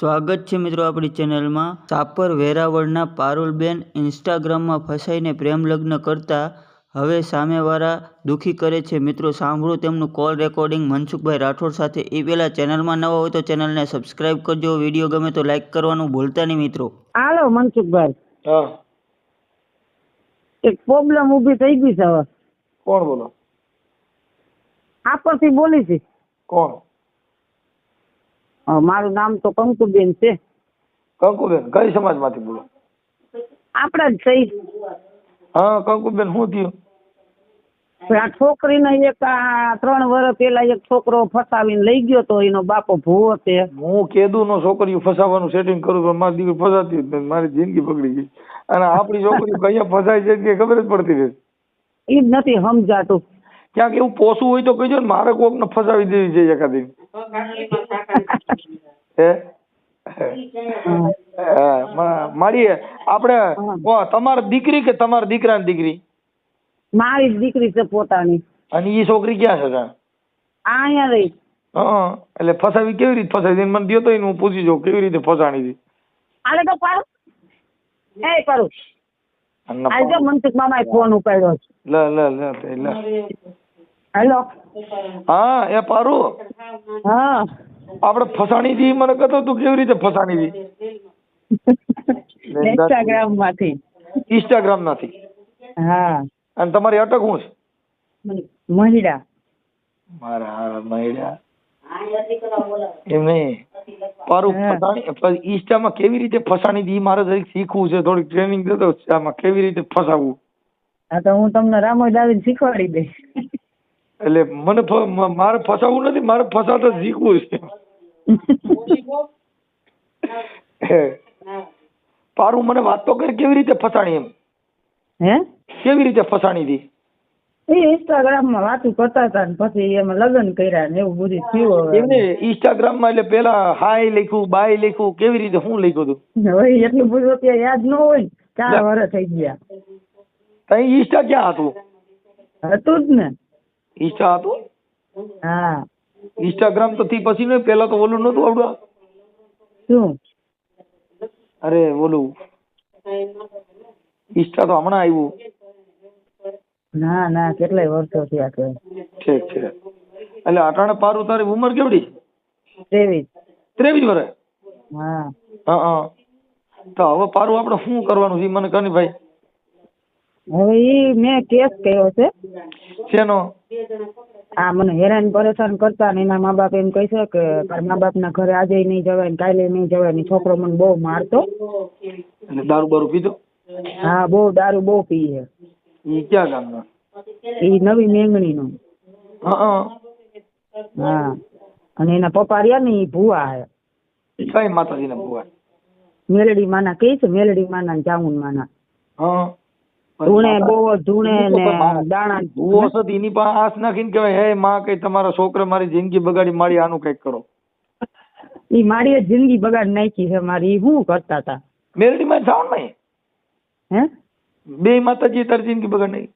સ્વાગત છે મિત્રો આપણી ચેનલમાં. સાપર વેરાવળના પારુલબેન ઇન્સ્ટાગ્રામમાં ફસાઈને પ્રેમ લગ્ન કરતા હવે સામેવાળા દુઃખી કરે છે. મિત્રો સાંભળો તેમનું કોલ રેકોર્ડિંગ. મનસુખભાઈ રાઠોડ સાથે એ પહેલાં ચેનલમાં નવા હોય તો ચેનલને સબસ્ક્રાઇબ કરજો. વીડિયો ગમે તો લાઈક કરવાનું ભૂલતા નહીં મિત્રો. હાલો મનસુખભાઈ. હા. એક પ્રોબ્લેમ ઊભી થઈ ગઈ છે હવે. કોણ બોલો? આપરથી બોલી છે. કોણ? મારું નામ તો કંકુબેન છે. કંકુબેન કઈ સમાજમાંથી બોલો? આપણા જ થઈ હા કંકુબેન શું થયું? આ છોકરીને એક આ ત્રણ વર્ષ પેલા એક છોકરો ફસાવીને લઈ ગયો તો એનો બાપો ભૂવો છે. હું કેદુ નો છોકરીઓ ફસાવાનું સેટિંગ કરું પણ મારી દીકરી ફસાતી જ મારી જિંદગી બગડી ગઈ. અને આપણી છોકરી કયા ફસાય છે કે ખબર જ પડતી રહે એ જ નથી સમજાતું. ક્યાંક એવું પોસું હોય તો કહેજો ને મારે કોકને ફસાવી દેવી છે એકાદી હે? હા, મા- આપણે તમારી દીકરી કે તમારા દીકરાની દીકરી? મારી દીકરી છે પોતાની. અને એ છોકરી ક્યાં છે ત્યાં? અહીંયા રહી. હા એટલે ફસાવી કેવી રીતે ફસાવી? મને દયો તો હું પૂછી જોઉં કેવી રીતે ફસાણી હતી આલે તો પાડો. એ કરું આજે મનસુખ મામાએ ફોન ઉપાડ્યો છે. લ લ લ લ. હેલો. હા એ પારુ. હા. આપણે ફસાણી થી મને કહેતો તું કેવી રીતે ફસાણી થી ઇન્સ્ટાગ્રામમાંથી. ઇન્સ્ટાગ્રામમાંથી. હા. અને તમારી અટક હું છે? મહિડા મારા હારા મહિડા એમ નહીં. પારું હા. ફસાણી ઇન્સ્ટામાં કેવી રીતે ફસાણી હતી મારે જરીક શીખવું છે? થોડીક ટ્રેનિંગ દેતો આમાં કેવી રીતે ફસાવવું હા તો હું તમને રામો આવીને શીખવાડી દઈશ. એટલે મને મારે ફસાવું નથી મારે ફસાતા શીખવું છે. પારું મને વાત તો કરી કેવી રીતે ફસાણી એમ? હે? કેવી રીતે ફસાણી હતી? એ ઇન્સ્ટાગ્રામમાં વાતું કરતા હતા ને પછી એમાં લગ્ન કર્યા ને એવું બધું થયું એમને ઇન્સ્ટાગ્રામમાં એટલે પેલા હાય લખ્યું બાય લખ્યું કેવી રીતે શું લખ્યું હતું? હવે એટલું બધું અત્યારે યાદ ન હોય ચાર વર્ષ થઈ ગયા. તઈ ઇન્સ્ટા ક્યાં હતું? હતું જ ને. ઇન્સ્ટા હતું? હા. ઇન્સ્ટાગ્રામ તો થી પછી નહીં પેલા તો ઓલું નતું આવડું શું? અરે ઓલું. ઇન્સ્ટા તો હમણાં આવ્યું. ના ના કેટલાય વર્ષો થયા કે. ઠીક છે એટલે અટાણે પારું તારી ઉંમર કેવડી? ત્રેવીસ. ત્રેવીસ વર્ષ? હા. હા તો હવે પારું આપણે શું કરવાનું છે મને કહે ભાઈ? હવે ઈ મેં કેસ કર્યો છે. શેનો? આ મને હેરાન પરેશાન કરતા ને એના મા બાપ એમ કહે છે કે મા બાપ ના ઘરે આજે નહીં જવાય ને કાલે નહીં જવાય ને છોકરો મને બહુ મારતો. અને દારૂ બારૂ પીધો? હા બહુ દારૂ બહુ પીએ ઈ ક્યાં ગામનો? એ નવી મેંગણી નો હા. અને એના પપ્પા રહ્યા ને ઈ ભૂવા હે. કઈ માતાજીને ભુવા? મેલડી માના કહે છે મેલડી માના ને ચામુંડ માના. હા. ધૂણે બહુ ધૂણે ને ભૂવો દાણા સત એની પાસે આસ નાખીને કહેવાય હે માં કઈ તમારા છોકરા મારી જિંદગી બગાડી મારી આનું કંઈક કરો. ઈ મારી જિંદગી બગાડ નાખી છે મારી. હું કરતા હતા મેરડી માં નહીં હે? બે માતાજી તારી જિંદગી બગાડ નહીં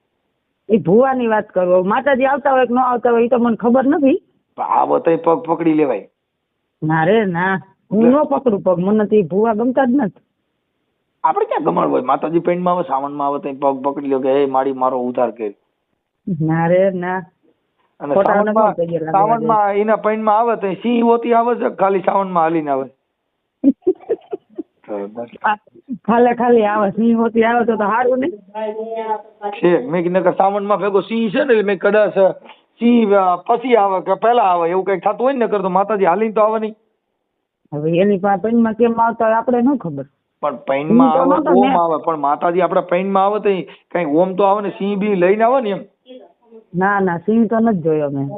એ ભુવાની વાત કરો. માતાજી આવતા હોય કે ન આવતા હોય એ તો મને ખબર નથી. આ તો પગ પકડી લેવાય. ના રે ના. હું ન પકડું પગ. મને તો ભુવા ગમતા જ નથી. આપણે ક્યાં ગમણ હોય? માતાજી પેન્ટમાં આવે સાવનમાં આવે તો પગ પકડી લ્યો કે હે મારી મારો ઉધાર કે ના રે ના. અને સાવનમાં સાવનમાં એના પેન્ટમાં આવે તો સિંહ હોતી આવે છે ખાલી સાવનમાં હાલીને આવે. ખાલે ખાલી આવે સિંહ હોતી આવે તો સારું ને? છે મેં કીધું સાવણ સાવનમાં ભેગો સિંહ છે ને મેં કદાચ સિંહ પછી આવે કે પહેલા આવે એવું કંઈક થતું હોય ને કરતો માતાજી હાલીને તો આવે નહીં. હવે એની પાસે પેનમાં કેમ આવતા આપણે ન ખબર. પણ પૈનમાં આવે ઓમ આવે પણ માતાજી આપડે પૈનમાં આવે તો કઈ ઓમ તો આવે ને સિંહ બી લઈને આવે ને એમ? ના ના સિંહ તો નથી જોયો મેં.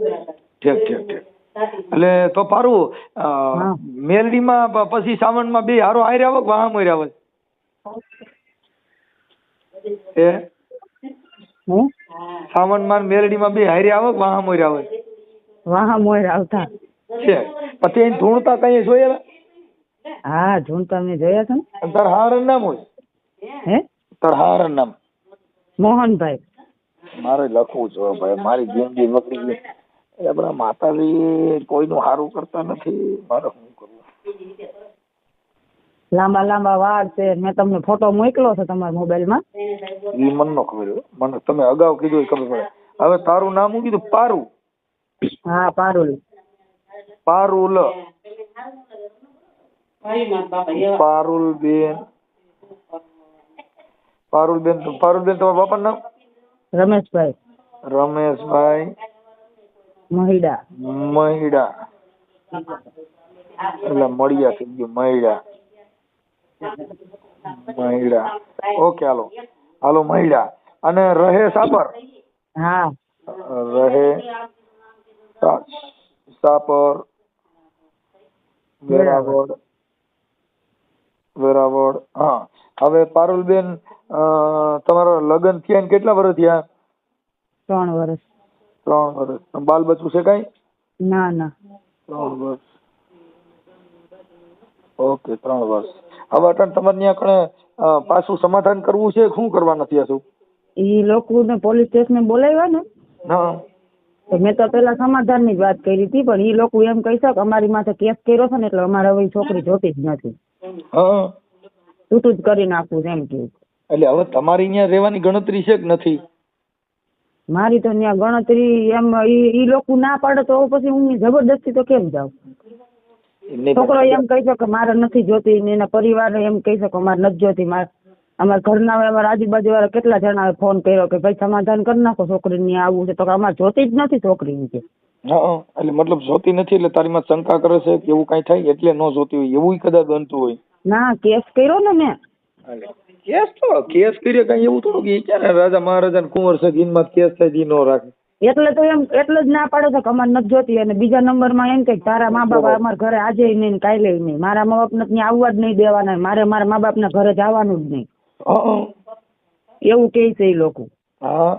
ઠીક ઠીક ઠીક. એટલે તો પારું. મેલડીમાં પછી સાવનમાં બે હારો હારે આવે વાહ મોર આવે? એ સાવણ સાવનમાં મેલડીમાં બે હારે આવે વાહ મોર આવે? વાહ મોર આવતા. છે. પછી એ ધૂણતા કઈ જોયેલા? હા ઝૂંટા મેં જોયા છે ને. નામ હોય? હે? તાર નામ? મોહનભાઈ. મારે લખવું છે ભાઈ. મારી જિંદગી બગડી ગઈ. એટલે આપણા માતાજી કોઈનું સારું કરતા નથી. મારે શું કરવું? લાંબા લાંબા વાળ છે. મેં તમને ફોટો મોકલો છે તમારા મોબાઈલમાં ઈ મને ન ખબર મને તમે અગાઉ કીધું એ ખબર પડે. હવે તારું નામ હું કીધું? પારુ હા પારુલ. પારુલ. પારુલ બેન પારુલ બેન પારુલ બેન તમારા બાપાનું નામ? રમેશભાઈ. રમેશભાઈ. મહિડા. મહિડા. એટલે મળ્યા થઈ ગયું Mahida. Mahida. Okay hello. Hello Mahida. અને રહે સાપર? હા. રહે સાપર. વેરાવળ. વેરાવળ. હા. હવે પારુલબેન તમારા લગ્ન થયા ને કેટલા વર્ષ થયા? ત્રણ વર્ષ. ત્રણ વર્ષ. બાલ બચ્ચું છે કઈ? ના ના. ત્રણ વર્ષ. ઓકે ત્રણ વર્ષ. હવે અટણ તમારે ત્યાં કણે પાછું સમાધાન કરવું છે? શું કરવા નથી હતું એ લોકો લોકોને પોલીસ સ્ટેશને બોલાવ્યા ને. હા. મેં તો પેલા સમાધાનની જ વાત કરી હતી પણ એ લોકો એમ કહી શકે અમારી માથે કેસ કર્યો છે ને એટલે અમારે હવે છોકરી જોતી જ નથી. હા. છૂટું જ કરી નાખવું છે એમ કે. એટલે હવે તમારી અહીંયા રહેવાની ગણતરી છે કે નથી? મારી તો ત્યાં ગણતરી એમ ઈ લોકો ના પાડે તો પછી હું જબરદસ્તી તો કેમ જાઉં? છોકરો એમ કહી શકે મારે નથી જોતી ને એના પરિવારને એમ કહી શકો મારે નથી જોતી મારે અમારા ઘરના અમારા આજુબાજુ વાળા કેટલા જણાએ ફોન કર્યો કે ભાઈ સમાધાન કરી નાખો છોકરીને આવવું છે. તો કે અમારે જોતી જ નથી છોકરી કે. હા એટલે મતલબ જોતી નથી એટલે તારી માં શંકા કરે છે કે એવું કઈ થાય? એટલે ન જોતી હોય. એવું કદાચ બનતું હોય. ના કેસ કર્યો ને મેં. કેસ તો કેસ કર્યો કઈ એવું થોડું કે ક્યારે રાજા મહારાજા ને કુંવર છે જીનમાં કેસ થાય ઈ નો રાખે. એટલે તો એમ એટલે જ ના પાડે છે કે અમારે નથી જોતી. અને બીજા નંબરમાં એમ કે તારા મા બાપ અમારા ઘરે આજે નહીં ને કાલે નહીં. મારા મા બાપને ત્યાં આવવા જ નહીં દેવાના. મારે મારા મા બાપ ના ઘરે જવાનું જ નહીં. એવું કે છે એ લોકો. હા.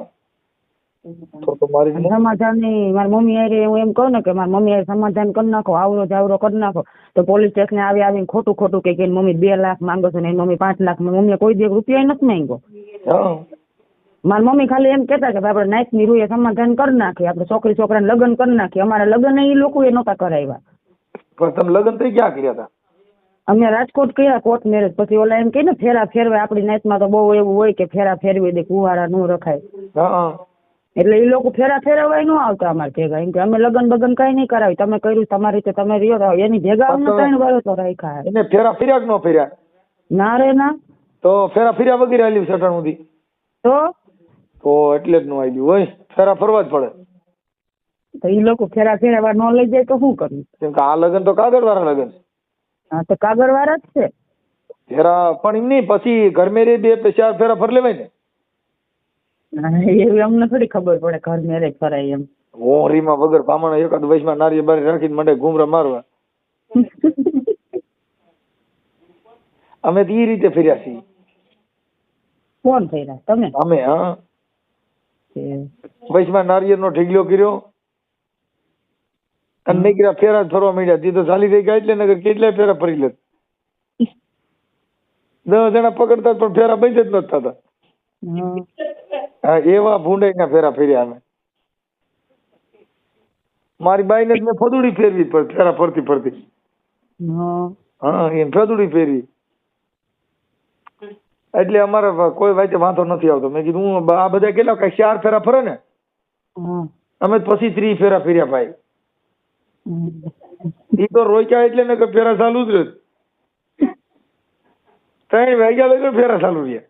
સમાધાન મારી મમ્મી હારે હું એમ કહું ને કે મારી મમ્મી હારે સમાધાન કરી નાખો આવરો જાવરો કરી નાખો. તો પોલીસ સ્ટેશને આવી આવીને ખોટું ખોટું કે મમ્મી બે લાખ માંગો છો ને મમ્મી પાંચ લાખ મમ્મીએ કોઈ દી રૂપિયા નથી માંગ્યો. મારી મમ્મી ખાલી એમ કહેતા કે આપણે નાઈટની રૂએ સમાધાન કરી નાખીએ આપણે છોકરી છોકરાને લગ્ન કરી નાખીએ. અમારા લગ્ન એ લોકોએ નહોતા કરાવ્યા. પણ તમે લગ્ન થઈ ક્યાં કર્યા હતા? અમે રાજકોટ કર્યા કોર્ટ મેરેજ. પછી ઓલા એમ કે ને ફેરા ફેરવાય આપણી નાઈટમાં તો બહુ એવું હોય કે ફેરા ફેરવી દે કુવારા નું રખાય. એટલે એ લોકો ફેરા ફેરવાય ન આવતા અમારે ભેગા. એમ કે અમે લગ્ન બગન કઈ નહીં કરાવી. તમે કર્યું તમારી રીતે તમે રહ્યો એની ભેગા અમને ત્રણ વર્ષ તો રાખ્યા. એને ફેરા ફેર્યા કે ન ફેર્યા? ના રે ના. તો ફેરા ફેર્યા વગેરે આલ્યું સટણ સુધી? તો? તો એટલે જ નું આલ્યું હોય. ફેરા ફરવા જ પડે. તો એ લોકો ફેરા ફેરવા ન લઈ જાય તો શું કરવું? કેમ કે આ લગ્ન તો કાગળ વાળા લગ્ન હા તો કાગળ વાળા જ છે. ફેરા પણ એમ નહીં. પછી ઘર મેરે બે ચાર ફેરા ફર લેવાય ને. એવી અમને થોડી ખબર પડે ઘર મેરેજ કરાય એમ. હોરીમાં વગર પામણ એકાદ વયસમાં નારી બારી રાખીને મંડે ઘૂમરા મારવા. અમે તો રીતે ફર્યા છીએ. કોણ ફર્યા? તમે? અમે હા. વયસમાં નારિયેળ નો ઢીગલો કર્યો. અને નીકળ્યા ફેરા ફરવા માંડ્યા. તી તો ચાલી થઈ ગયા એટલે નગર કેટલાય ફેરા ફરી લે. દસ જણા પકડતા પણ ફેરા બંધ જ નતા થતા. હા. એવા ભૂંડાઈના ફેરા ફેર્યા અમે. મારી બાઈને જ મેં ફદુડી ફેરવી ફેરા ફરતી ફરતી. હા. એમ ફદુડી ફેરવી. એટલે અમારે કોઈ વાંચે વાંધો નથી આવતો. મેં કીધું હું આ બધા કેટલા કઈ ચાર ફેરા ફરે ને? અમે પછી ત્રી ફેરા ફેર્યા ભાઈ. એ તો રોક્યા એટલે ને કે ફેરા ચાલુ જ રહ્યો. ત્રણ વાગ્યા લઈને ફેરા ચાલુ રહ્યા.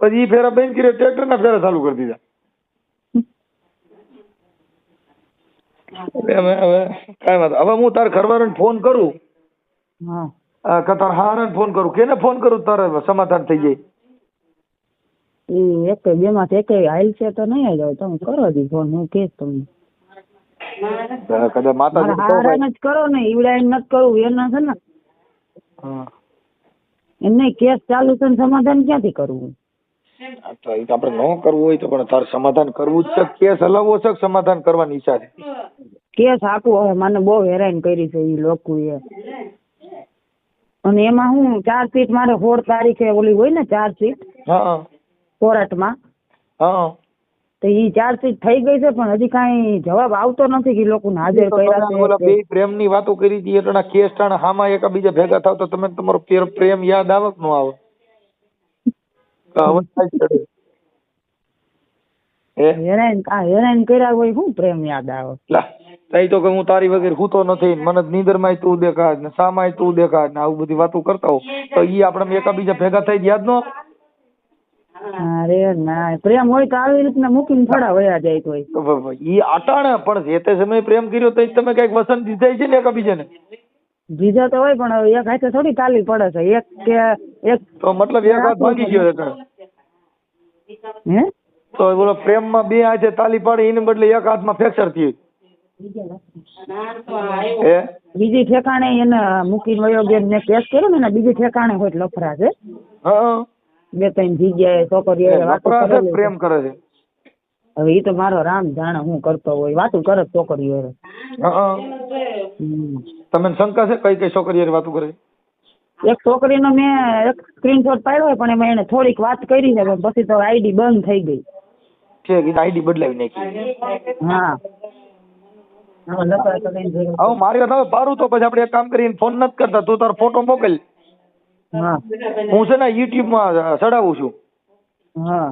પછી ઈ ફેરા બંધ કર્યો ટ્રેક્ટર ના ફેરા ચાલુ કરી દીધા. હવે હવે કાંઈ વાંધો હવે હું તાર ઘરવાળાને ફોન કરું. હા. કે તારા હારાને ફોન કરું. કેને ફોન કરું? તારે સમાધાન થઈ જાય. એ એક બે માંથી એક હાલ છે તો નહીં જાવ તમે કરો દી ફોન હું કે તમને. કદાચ માતાજી હારાને જ કરો ને ઈવડાઈને નથી કરવું એના છે ને. એમને કેસ ચાલુ છે ને સમાધાન ક્યાંથી કરવું તો આપણે ન કરવું હોય તો પણ તાર સમાધાન કરવું જ છે. કેસ હલાવવો છે સમાધાન કરવાની ઈચ્છા છે? કેસ આપવું હવે મને બહુ હેરાન કરી છે એ લોકોએ. અને એમાં હું ચાર સીટ મારે સોળ તારીખે ઓલી હોય ને ચાર સીટ? હા કોર્ટમાં. તો ઈ સીટ થઈ ગઈ છે પણ હજી કાંઈ જવાબ આવતો નથી કે લોકો હાજર કર્યા છે ઓલા બે પ્રેમની વાતો કરી હતી એટલે કેસ ટાણા હામાં એકાબીજા ભેગા થાવ તો તમે તમારો પ્રેમ યાદ આવક નો આવે? હેરાન આ હેરાન કર્યા હોય શું પ્રેમ યાદ આવે? તઈ તો કે હું તારી વગર સૂતો નથી. મને નીંદરમાંય તું દેખાડ ને સામાય તું દેખાડ ને આવું બધી વાતો કરતા હો. તો ઈ આપણે એકાબીજા ભેગા થઈ યાદ નો અરે ના પ્રેમ હોય તો આવી રીતના મૂકીને થોડા વયા જાય કોઈ ઈ અટાણે પણ જે તે સમયે પ્રેમ કર્યો તો તમે કંઈક વસંત દીધાય છે ને એકાબીજાને? બીજા તો હોય પણ હવે એક હાથે થોડી તાલી પડે છે. એક કે એક તો મતલબ એક હાથ ભાગી ગયો એટલે. હે? તો બોલો પ્રેમમાં બે હાથે તાલી પાડે એને બદલે એક હાથમાં ફ્રેક્ચર થયું. હે? બીજી ઠેકાણે એને મૂકી વયો ગયો ને કેસ કર્યો ને બીજી ઠેકાણે હોય લફરા છે. હા બે ત્રણ જગ્યાએ છોકરીઓ. પ્રેમ કરે છે. હવે એ તો મારો રામ જાણે હું કરતો હોય વાતું કરે છોકરીઓ હમ. તમને શંકા છે? કઈ કઈ છોકરી વાતો કરે એક છોકરીનો મેં એક સ્ક્રીનશોટ પાડ્યો પણ એમાં એને થોડીક વાત કરી છે પણ પછી તો આઈડી બંધ થઈ ગઈ. છે કે આઈડી બદલાવી નાખી. હા. હવે મારી વાત હવે પારું તો પછી આપણે એક કામ કરીને ફોન નથી કરતા તું તારો ફોટો મોકલ. હા. છે ને યુટ્યુબમાં ચડાવું છું. હા.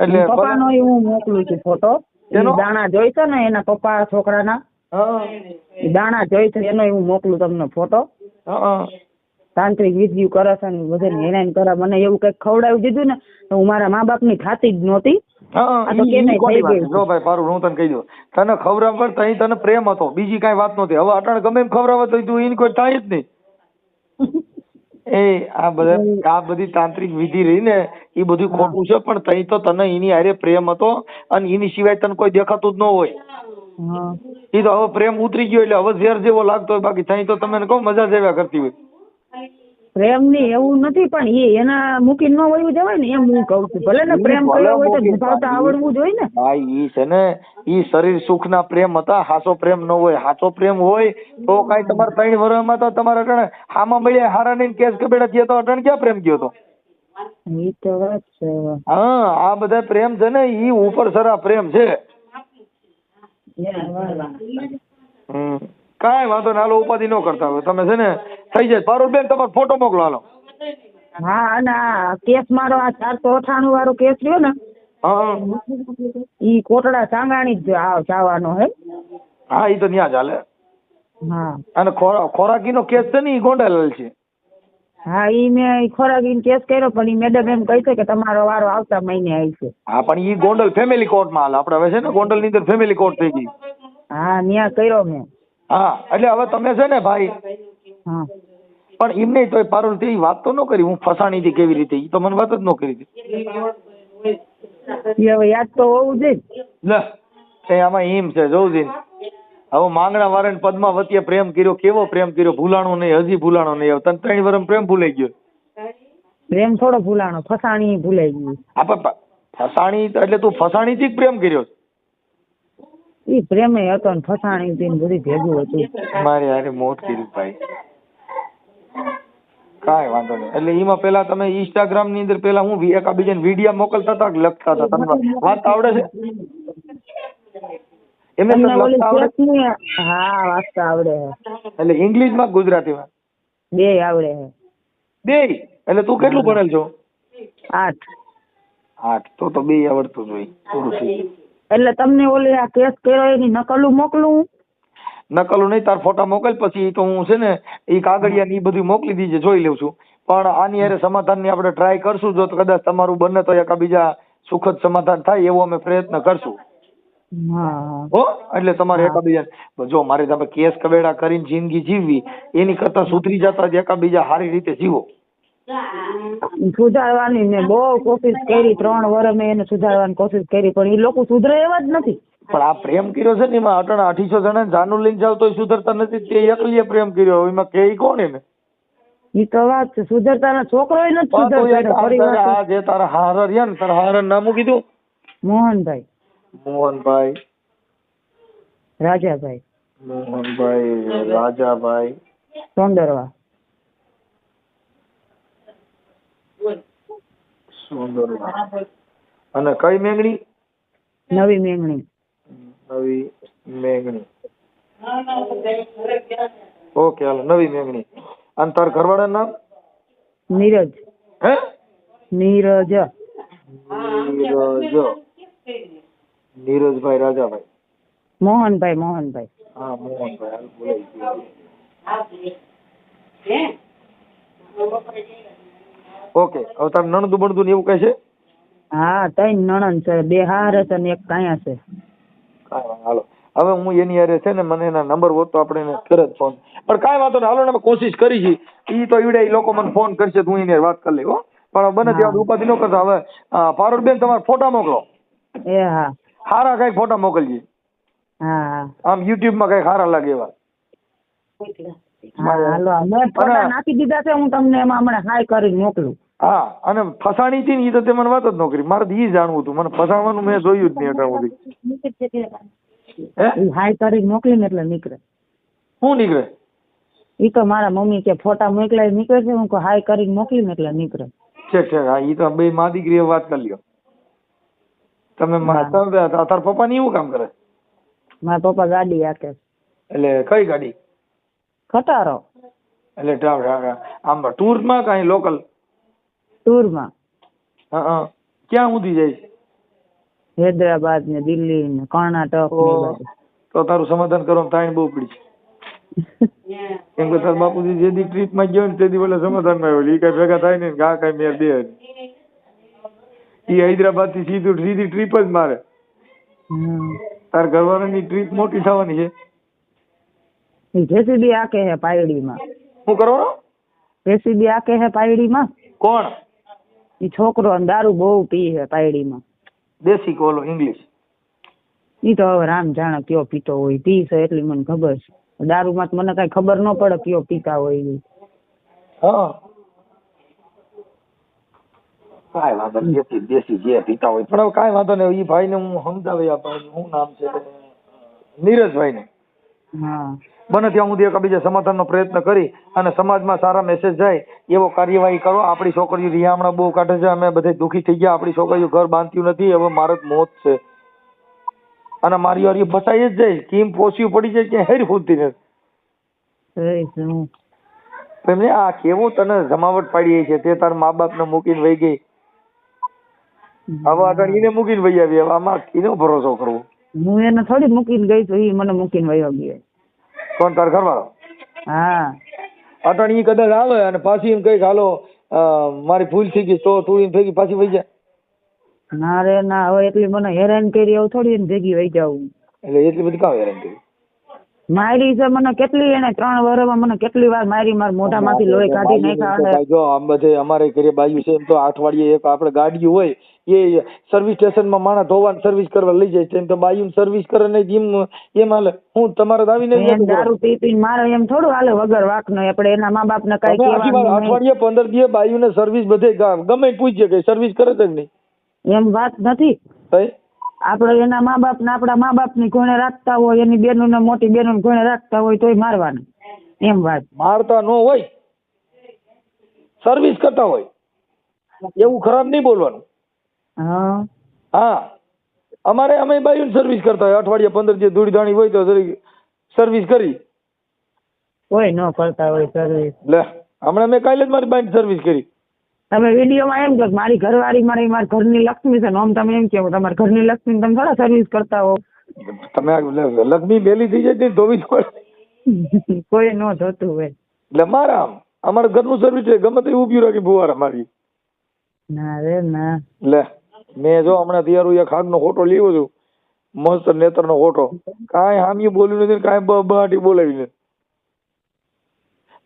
એટલે પપ્પાનો હું મોકલું છું ફોટો એનો? દાણા જોઈ છે ને એના પપ્પા છોકરાના? દાણા જોઈ છે એનો હું મોકલું તમને ફોટો. તાંત્રિક વિધિ કરે છે ને બધાને હેરાન કરે. મને એવું કંઈક ખવડાવી દીધું ને તો હું મારા મા બાપની થાતી જ નહોતી. જો ભાઈ પારું હું તને કહી દઉં. તને પર તઈ તને પ્રેમ હતો. બીજી કઈ વાત નહોતી. હવે અટાણે ગમે એમ ખવડાવવા તો તું એની કોઈ થાય જ નહીં. એ આ બધા આ બધી તાંત્રિક વિધિ રહી ને એ બધું ખોટું છે પણ તઈ તો તને એની હારે પ્રેમ હતો અને એની સિવાય તને કોઈ દેખાતું જ ન હોય. એ તો હવે પ્રેમ ઉતરી ગયો એટલે હવે ઝેર જેવો લાગતો હોય બાકી તઈ તો તમે કહું મજા જ આવ્યા કરતી હોય. પ્રેમની એવું નથી પણ એ એના મૂકી ન વયું જવાય ને એમ હું કહું છું. ભલે ને પ્રેમ કર્યો હોય તો નિભાવતા આવડવું જોઈએ ને. હા ઈ છે ને ઈ શરીર સુખના પ્રેમ હતા હાસો પ્રેમ ન હોય. હાસો પ્રેમ હોય તો કઈ તમારે ત્રણ વર્ષમાં તો તમારે અટણે હામાં મળ્યા હારા નહીં કેસ કબેડા થયા તો અટાણે ક્યાં પ્રેમ ગયો તો? હા આ બધા પ્રેમ છે ને ઈ ઉપર સરા પ્રેમ છે. કાંઈ વાંધો ના હાલો ઉપાધિ ન કરતા હવે તમે છે ને થઈ જાય. પારુલબેન તમારો ફોટો મોકલો હાલો. હા અને આ કેસ મારો આ ચારસો અઠાણું વાળો કેસ રહ્યો ને હા. ઈ કોટડા સાંગાણી જ આ જવાનો હે. હા ઈ તો ન્યા ચાલે હા. અને ખોરા ખોરાકીનો કેસ છે ને ઈ ગોંડલ છે. હા ઈ મેં ખોરાકીનો કેસ કર્યો પણ ઈ મેડમ એમ કહી છે કે તમારો વારો આવતા મહિને આવશે. હા પણ ઈ ગોંડલ ફેમિલી કોર્ટમાં હાલ. આપણે હવે છે ને ગોંડલની અંદર ફેમિલી કોર્ટ થઈ ગઈ. હા ન્યા કર્યો મેં. હા એટલે હવે તમે છે ને ભાઈ હા. પણ એમ નહીં તોય પારુલ તે વાત તો ન કરી. હું ફસાણી હતી કેવી રીતે? ઈ તો મને વાત જ ન કરી હતી. હવે યાદ તો હોવું જોઈએ લે આમાં એમ છે જોઉં હવે માંગણા વાળાને પદ્માવતીએ પ્રેમ કર્યો કેવો પ્રેમ કર્યો? ભૂલાણો નહીં હજી ભૂલાણો નહીં તન ત્રણ વરમ પ્રેમ ભૂલાઈ ગયો. પ્રેમ થોડો ભૂલાણો ફસાણી ભૂલાઈ ગયું. આ ફસાણી એટલે તું ફસાણીથી જ પ્રેમ કર્યો ઈ પ્રેમે હતો ને ફસાણી થી બધી ભેગું હતું. મારે હારે મોત કર્યું ભાઈ. કાંઈ વાંધો નહીં. એટલે એમાં પેલા તમે ઇન્સ્ટાગ્રામની અંદર પેલા હું એકાબીજાને વીડિયો મોકલતા હતા લખતા હતા? તમને વાત આવડે છે? એમને તમને ઓલી લખતા આવડે હા વાંચતા આવડે એટલે ઇંગ્લિશમાં કે ગુજરાતીમાં? બે આવડે હે. બે? એટલે તું કેટલું ભણેલ છો? આઠ. આઠ. તો તો બે આવડતું જ પૂરું થઈ એટલે તમને ઓલી આ કેસ કર્યો એની નકલું મોકલું નકલું નહીં તાર ફોટા મોકલ પછી તો હું છે ને ઈ કાગળિયા ને એ બધું મોકલી દીજે જોઈ લઉં છું. પણ આની હારે સમાધાનની આપણે ટ્રાય કરશું જો કદાચ તમારું બને તો એકાબીજા સુખદ સમાધાન થાય એવો અમે પ્રયત્ન કરશું. હા. એટલે તમારે એકાબીજા જો મારે તમે કેસ કવેડા કરીને જિંદગી જીવવી એની કરતા સુધરી જતા જ એકાબીજા સારી રીતે જીવો. સુધારવાની મેં બહુ કોશિશ કરી ત્રણ વર્ષ મેં એને સુધારવાની કોશિશ કરી પણ એ લોકો સુધરે એવા જ નથી. પણ આ પ્રેમ કર્યો છે ને એમાં અટણ અઢીસો જણા જાનું લઈને જાવ તો સુધરતા નથી તે એકલીએ પ્રેમ કર્યો એમાં કે કોણ એને? ઈ તો વાત છે સુધરતા ના છોકરો નથી સુધરતા આ જે તારા હારર રહ્યા ને તારા હારર નામ કીધું? મોહનભાઈ. મોહનભાઈ. રાજાભાઈ. મોહનભાઈ રાજાભાઈ. સોંદરવા. સુંદરવા. અને કઈ મેંગણી? નવી મેંગણી. નવી મેંગણી. ઓકે હાલો નવી મેંગણી. અને તાર ઘરવાળા નામ? નીરજ. હે? નીરજ. નીરજ. નીરજભાઈ રાજાભાઈ. મોહનભાઈ મોહનભાઈ. હા મોહનભાઈ હાલ બોલાઈ ગયું. ઓકે હવે તાર નણદું બણદું એવું કઈ છે? હા ત્રણ નણંદ છે. બે હાર છે ને એક કાયા છે હાલો. હવે હું એની હારે છે ને મને એના નંબર હોત તો આપણે જ ફોન પણ કાંઈ વાંધો નહીં હાલો ને કોશિશ કરી છે. ઈ તો ઈવડે ઈ લોકો મને ફોન કરશે તો હું એની વાત કરી લઈ હો. પણ બને ત્યાં ઉપાધિ ન કરતા. હવે પારુલબેન તમારા ફોટા મોકલો. એ હા. સારા કઈ ફોટા મોકલજે. હા આમ યુટ્યુબમાં કઈ સારા લાગે એવા. હાલો મેં ફોટા નાખી દીધા છે હું તમને એમાં હમણાં હાય કરીને મોકલું. હા અને ફસાણી હતી ને એ તો તે મને વાત જ ન કરી. મારે તો ઈ જાણવું હતું. મને ફસાવાનું મેં જોયું જ નહીં સુધી. હાય કરીને મોકલીને એટલે નીકળે. શું નીકળે? ઈ તો મારા મમ્મી કે ફોટા મોકલાય નીકળે છે હું હાય હાય કરીને મોકલીને એટલે નીકળે. ઠીક ઠીક. હા ઈ તો બે મા દીકરીએ વાત કરી લ્યો. તમે તમે- તાર પપ્પા ની એવું કામ કરે? મારા પપ્પા ગાડી હાકે એટલે કઈ ગાડી? ખટારો. એટલે આમ ટૂરમાં કઈ લોકલ ટૂરમાં હા. ક્યાં સુધી જાય હૈદરાબાદ ને દિલ્હી ને કર્ણાટક તો તારું સમાધાન કરવાનું તાણ બહુ પડી છે. કેમ કે તાર બાપુજી જે દી ટ્રીપમાં ગયો ને તે દી ઓલા સમાધાનમાં આવ્યો ઈ કઈ ભેગા થાય ને ગા કઈ મેર દે ઈ હૈદરાબાદથી સીધું સીધી ટ્રીપ જ મારે. તાર ઘરવાળાની ટ્રીપ મોટી થવાની છે. જેસીબી આકે હે પાયડીમાં. શું કરવાનો? જેસીબી આકે હે પાયડીમાં? કોણ? એ છોકરો દારૂ બહુ પી હે પાયડીમાં. દેશી કોલો ઇંગ્લિશ. ઈ તો હવે રામ જાણે કયો પીતો હોય પી છે એટલી મને ખબર છે. દારૂમાં તો મને કઈ ખબર ન પડે કયો પીતા હોય. હા. કાંઈ વાંધો નહીં દેશી દેશી જે પીતા હોય પણ હવે કાંઈ વાંધો નહીં ઈ ભાઈને હું સમજાવી આપા શું નામ છે નીરજભાઈ ને હા. બને ત્યાં સુધી એકબીજા સમાધાનનો પ્રયત્ન કરી અને સમાજમાં સારા મેસેજ જાય એવો કાર્યવાહી કરો. આપણી છોકરીઓ રિયામણા બહુ કાઢે છે અમે બધે દુખી થઈ ગયા. આપણી છોકરીઓ ઘર બાંધ્યું નથી હવે મારે જ મોત છે. અને મારી વારી ફસાઈ જ જાય કીમ પોસ્યું પડી જાય ક્યાં હેરી ફૂલતી નથી. એમને આ કેવું તને જમાવટ પાડી છે? તે તાર મા બાપને મૂકીને વહી ગઈ. હવે આગળ એને મૂકીને વહી આવી હવે આમાં એનો ભરોસો કરવો? હું એને થોડી મૂકીને ગઈ તો એ મને મૂકીને વહી ગયો કોણ તાર ઘરવાળો? હા. અટણ ઈ કદાચ આવે અને પાછી એમ કંઈક હાલો મારી ભૂલ થઈ ગઈ તો તું એમ ભેગી પાછી વહી જાય ના રે ના હવે એટલી મને હેરાન કરી આવું થોડી એમ ભેગી વહી જાવ એટલે એટલી બધી કામ હેરાન કરી? મારી છે મને કેટલી એને ત્રણ વર્ષમાં મને કેટલી વાર મારી મારા મોઢામાંથી લોહી કાઢી નાખ્યા જો આમ બધે અમારે ઘરે બાજુ છે એમ તો અઠવાડિયે એક આપણે ગાડી હોય એ સર્વિસ સ્ટેશનમાં માણસ ધોવાની સર્વિસ કરવા લઈ જાય છે એમ તો બાયુ સર્વિસ કરે ને એમ એમ હાલે. હું તમારે તો આવીને દારૂ પી પી મારે એમ થોડું હાલે વગર વાંકનો આપણે એના મા બાપ ને કઈ નહીં. અઠવાડિયે પંદર દિવસ બાયુ ને સર્વિસ બધે ગમે પૂછજે કે સર્વિસ કરે કે નહીં? એમ વાત નથી. આપણે એના મા બાપ ને આપણા મા બાપની કોને રાખતા હોય એની બેનો ને મોટી બેનો ને કોને રાખતા હોય તોય મારવાના. એમ વાત. મારતા નો હોય સર્વિસ કરતા હોય એવું ખરાબ નહીં બોલવાનું. હા. હા. અમારે અમે બાયું સર્વિસ કરતા હોય અઠવાડિયે પંદર દિવસ ધૂળી ધાણી હોય તો સર્વિસ કરી. કોઈ ન કરતા હોય સર્વિસ લે હમણાં મેં કાલે જ મારી બાઈક સર્વિસ કરી. તમે વિડીયોમાં એમ કહો મારી ઘરવાળી મારી મારી ઘરની લક્ષ્મી છે ને આમ તમે એમ કહો તમારી ઘરની લક્ષ્મી તમે થોડા સર્વિસ કરતા હો તમે લક્ષ્મી બેલી થઈ જાય ને ધોવી પડે કોઈ ન જોતું હોય. એટલે મારા અમારા ઘરનું સર્વિસ છે ગમે તે ઊભી રાખી ફુવારા મારી ના રે ના. લે મેં જો હમણાં તૈયારું એક હાથનો ફોટો લેવો છું. મસ્ત નેતરનો ફોટો. કાંઈ હામી બોલ્યું નથી ને કાંઈ બહાટી બોલાવી નથી.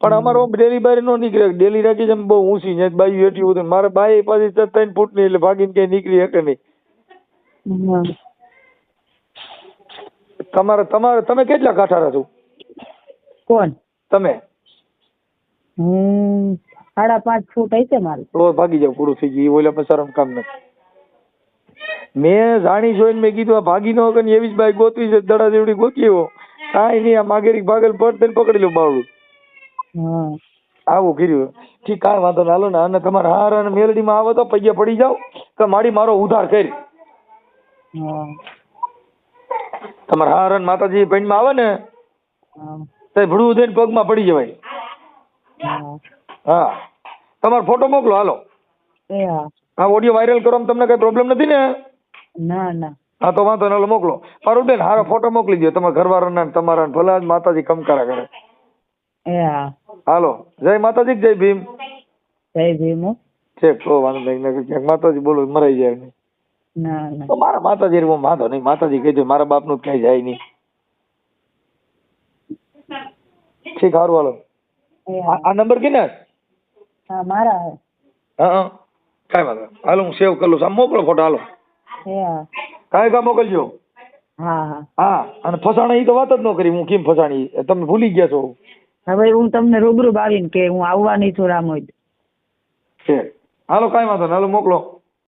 પણ અમારો ડેલી બારી નો નીકળે. ડેલી રાખી છે બહુ ઊંચી છે બાઈ એટલી બધું મારે બાઈ પાછી ત્રણ ફૂટની એટલે ભાગીને ક્યાંય નીકળી શકે નહીં. તમારે તમારે તમે કેટલા કાઠારા છો? કોણ? તમે? હમ સાડા પાંચ ફૂટ હશે મારું. તો ભાગી જાવ પૂરું થઈ ગયું. ઓલા પછી પસારમ કામ નથી. મેં જાણી જોઈને મેં કીધું આ ભાગી ન શકે એવી જ બાઈક ગોતવી છે દડા જેવડી ગોતી એવો કાંઈ નહીં આ માગેરી ભાગલ પડ પકડી લો બાવડું હા. આવું કર્યું. ઠીક કાંઈ વાંધો ના હાલો ને. અને તમારે હાર અને મેલડીમાં આવો તો પૈયા પડી જાવ કે મારી મારો ઉધાર કરી. તમારે હાર અને માતાજી પૈણમાં આવે ને તો ભડું દઈને પગમાં પડી જવાય. હા. તમારો ફોટો મોકલો હાલો. હા. ઓડિયો વાયરલ કરો તમને કઈ પ્રોબ્લેમ નથી ને? ના ના. હા તો વાંધો નહીં મોકલો. મારું બેન હારો ફોટો મોકલી દો તમારા ઘરવાળાના ને તમારા ભલા માતાજી કમકારા કરે. એ હા. હાલો જય માતાજી જય ભીમ? જય ભીમ છે તો વાંધો નહીં ક્યાંક માતાજી બોલો મરાઈ જાય નહીં. ના તો મારા માતાજી હું વાંધો નહીં માતાજી કહી દે મારા બાપનું ક્યાંય જાય નહીં. ઠીક સારું હાલો. આ નંબર કે ને હા મારા હા. કાંઈ વાંધો. હાલો હું સેવ કરું છું. મોકલો ફોટો હાલો. કાંઈ કા મોકલજો. હા હા. અને ફસાણી તો વાત જ ન કરી હું કેમ ફસાણી? તમે ભૂલી ગયા છો. હવે હું તમને રૂબરૂ આવીને કે હું આવવાની છું રામોદ. હાલો, કાંઈ વાંધો નહીં. હાલો, મોકલો.